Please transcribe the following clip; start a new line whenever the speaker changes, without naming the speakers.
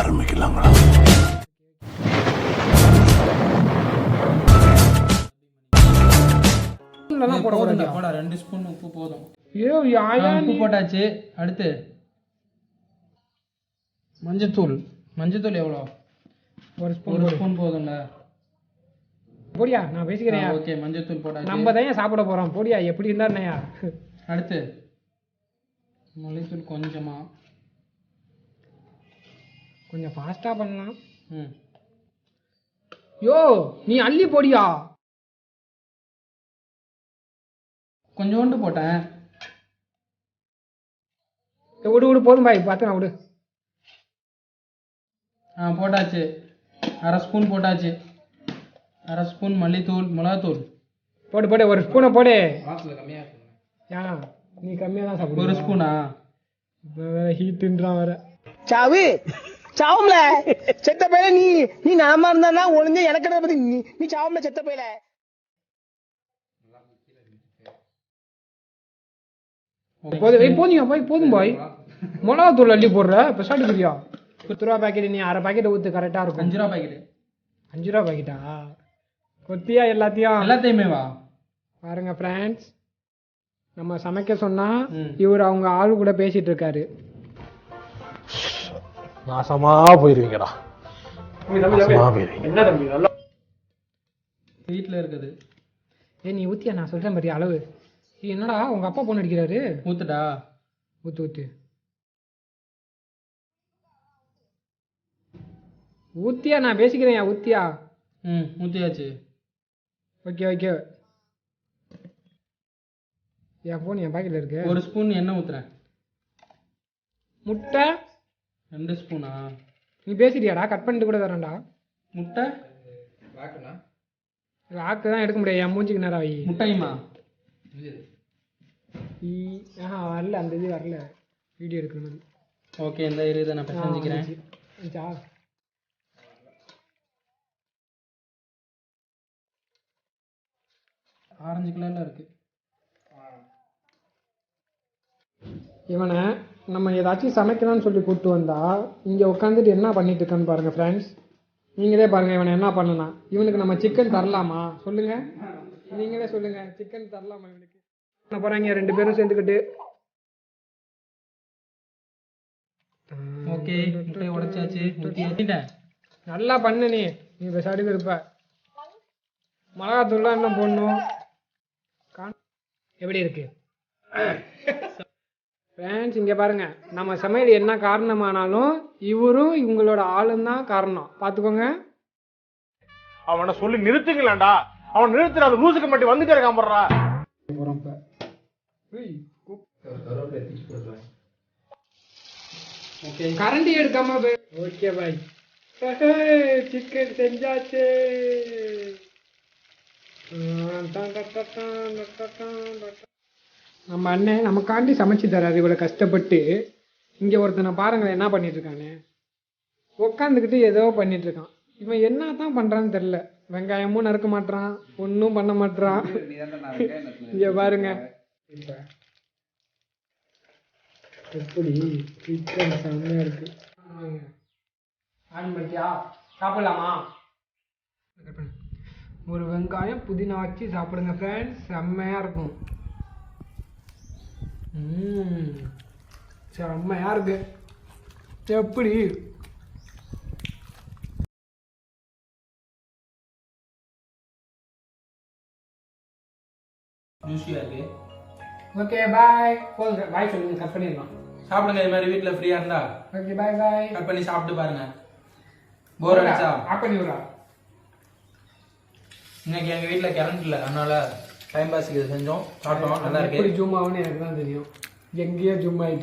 ஆரம்பிக்கலாங்களா போடா
போடா ரெண்டு ஸ்பூன் உப்பு போதும்.
ஐயோ யாயா
உப்பு போட்டாச்சு. அடுத்து. மஞ்சத்தூள். மஞ்சத்தூள் எவ்வளோ?
ஒரு ஸ்பூன்
ஒரு ஸ்பூன் போதும்ல
போடியா? நான் பேசிக்கிறேன்.
ஓகே மஞ்சத்தூள் போட்டாச்சு.
நம்ம தான் சாப்பிட போகிறோம் போடியா? எப்படி இருந்தா
அடுத்து. மல்லித்தூள் கொஞ்சமாக
கொஞ்சம் ஃபாஸ்டா பண்ணலாம்.
ம்.
யோ நீ அள்ளி போடியா?
கொஞ்சோண்டு போட்டேன்.
விடு விடு போதும் பாய் பார்த்து நான் விடு.
ஆ போட்டாச்சு. அரை ஸ்பூன் போட்டாச்சு. அரை ஸ்பூன் மல்லித்தூள் மிளகாத்தூள்.
போடு போடு ஒரு ஸ்பூனை போடு.
வாசல் கம்மியாக
நீ கம்மியாக தான்
ஒரு
சாப்பிடுவ
ஸ்பூனா?
இப்போ வேற ஹீட்டுன்றான் வேற.
சாவு. சாவும்ல. செத்த பையல நீ நீ நலமா இருந்தா ஒளிஞ்ச எனக்கு பத்தி நீ நீ சாவும்ல செத்த பையல.
போதுங்க போய் போதும் பாய். மிளகா தூள் அள்ளி போடுற. பெசாட்டு பிரியா பத்து ரூபா பாக்கெட் நீ அரை பாக்கெட் ஊத்து கரெக்டா இருக்கும்.
அஞ்சு ரூபா
அஞ்சு ரூபா பாக்கெட்டா கொத்தியா எல்லாத்தையும்?
எல்லாத்தையுமே வா.
பாருங்க ஃப்ரெண்ட்ஸ் நம்ம சமைக்க சொன்னா. இவர் அவங்க ஆளு கூட பேசிட்டு இருக்காரு.
நாசமா போயிருவீங்கடா. நாசமா போயிருவீங்க.
என்ன தம்பி நல்லா
வீட்டில் இருக்குது.
ஏய் நீ ஊத்தியா? நான் சொல்றேன் பாத்தியா அளவு. என்னடா உங்க அப்பா பொண்ணு அடிக்கிறாரு?
ஊத்துடா.
ஊத்து ஊத்து. ஊத்தியா? நான் பேசிக்கிறேன் ஊத்தியா?
ம் ஊற்றியாச்சு
ஓகே ஓகே என் ஃபோன் என் பாக்கெட்ல இருக்கு.
ஒரு ஸ்பூன் எண்ணெய் ஊற்றுறேன்
முட்டை
ரெண்டு ஸ்பூனா?
நீ பேசிட்டியாடா? கட் பண்ணிட்டு கூட தரேன்டா.
முட்டை?
ஆக்கு தான் எடுக்க முடியாது. என் மூஞ்சிக்கு நேரம் வை.
முட்டையுமா?
ஈ- ஆஹா வரல. அந்த இது வரல. வீடியோ எடுக்கணும்
ஓகே இந்த இரு இதை நான் பிசைஞ்சிக்கிறேன்
வந்துச்சா
ஆரஞ்சு கலரில் இருக்கு.
இவனை நம்ம ஏதாச்சும் சமைக்கலாம்னு சொல்லி கூப்பிட்டு வந்தா இங்க உட்காந்துட்டு என்ன பண்ணிட்டு இருக்கான்னு பாருங்க ஃப்ரெண்ட்ஸ் நீங்களே பாருங்க இவனை என்ன பண்ணலாம் இவனுக்கு நம்ம சிக்கன் தரலாமா? சொல்லுங்க. நீங்களே சொல்லுங்க சிக்கன் தரலாமா இவனுக்கு? பண்ண போறாங்க ரெண்டு பேரும் சேர்ந்துக்கிட்டு.
ஓகே முட்டையை உடைச்சாச்சு.
நல்லா பண்ணு நீ. நீ இப்போ சடுக்கு இருப்ப மிளகாத்தூள்லாம் என்ன போடணும். எப்படி இருக்கு? ஃப்ரெண்ட்ஸ் இங்கே பாருங்க. நம்ம சமையல் என்ன காரணமானாலும் இவரும் இவங்களோட ஆளும் தான் காரணம். பார்த்துக்கோங்க.
அவனை சொல்லி நிறுத்துங்களேன்டா அவன் நிறுத்துற அது லூசுக்கு மட்டும் வந்துட்டே இருக்கான் போடுறா.
போகிறோம்
ஓகே
கரண்டி எடுக்காம ஓகே பாய் சிக்கன் செஞ்சாச்சு. நம்ம அண்ணன் நமக்காண்டி சமைச்சு தராரு இவ்வளோ கஷ்டப்பட்டு. இங்கே ஒருத்தனை பாருங்களேன் என்ன பண்ணிட்டு இருக்கானே உட்காந்துக்கிட்டு ஏதோ பண்ணிட்டு இருக்கான் இவன் என்ன தான் பண்ணுறான்னு தெரில வெங்காயமும் நறுக்க மாட்றான் ஒன்றும் பண்ண மாட்றான். இங்கே பாருங்க. எப்படி சிக்கன் செம்மையா இருக்கு. ஆன் பண்ணிட்டியா? சாப்பிடலாமா? ஒரு வெங்காயம் புதினா வச்சு சாப்பிடுங்க ஃப்ரெண்ட்ஸ் செம்மையா இருக்கும். ம். செம்மையா இருக்கு எப்படி?
ஜூஸியாக இருக்கு.
ஓகே பாய் போதுங்க பாய் சொல்லுங்க கட் பண்ணிடலாம்.
சாப்பிடுங்க இது மாதிரி வீட்டில் ஃப்ரீயாக இருந்தா.
ஓகே பாய் பாய்
கட் பண்ணி சாப்பிட்டு பாருங்க. போர் அடிச்சா.
ஆப் பண்ணி
இன்னைக்கு எங்கள் வீட்டில் கரண்ட் இல்லை அதனால டைம் பாஸ்க்கு இது செஞ்சோம். சாப்பிட்டோம். நல்லா இருக்கு
எப்படி ஜூம் ஆகும்னு எனக்கு தான் தெரியும். எங்கேயோ ஜூம் ஆயிட்டு